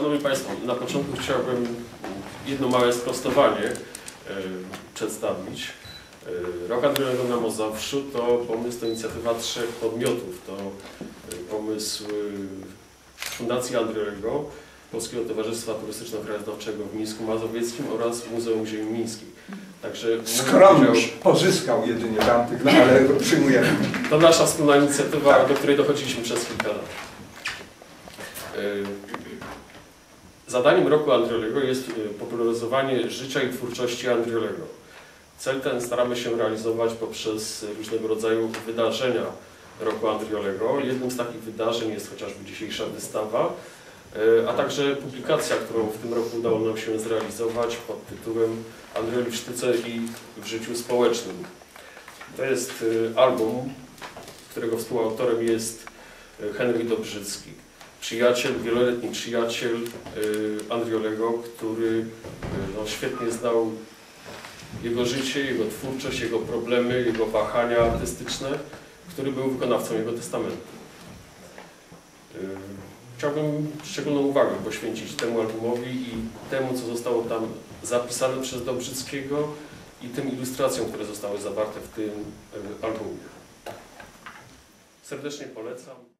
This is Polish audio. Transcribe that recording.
Szanowni Państwo, na początku chciałbym jedno małe sprostowanie e, przedstawić. E, Rok Androwego na Mazowszu to pomysł, to inicjatywa trzech podmiotów. To e, pomysł Fundacji Androwego, Polskiego Towarzystwa Turystyczno-Krajoznawczego w Mińsku Mazowieckim oraz Muzeum Ziemi Mińskiej. Także Skromność pozyskał jedynie tamtych, no ale przyjmujemy. To nasza wspólna inicjatywa, do której dochodziliśmy przez kilka lat. Zadaniem roku Andriolego jest y, popularyzowanie życia i twórczości Andriolego. Cel ten staramy się realizować poprzez różnego rodzaju wydarzenia roku Andriolego. Jednym z takich wydarzeń jest chociażby dzisiejsza wystawa, y, a także publikacja, którą w tym roku udało nam się zrealizować pod tytułem Andrioli w sztuce i w życiu społecznym. To jest y, album, którego współautorem jest Henryk Dobrzycki. Przyjaciel, wieloletni przyjaciel y, Andriolego, który y, no, świetnie znał jego życie, jego twórczość, jego problemy, jego wahania artystyczne, który był wykonawcą jego testamentu. Y, Chciałbym szczególną uwagę poświęcić temu albumowi i temu, co zostało tam zapisane przez Dobrzyckiego i tym ilustracjom, które zostały zawarte w tym albumie. Serdecznie polecam.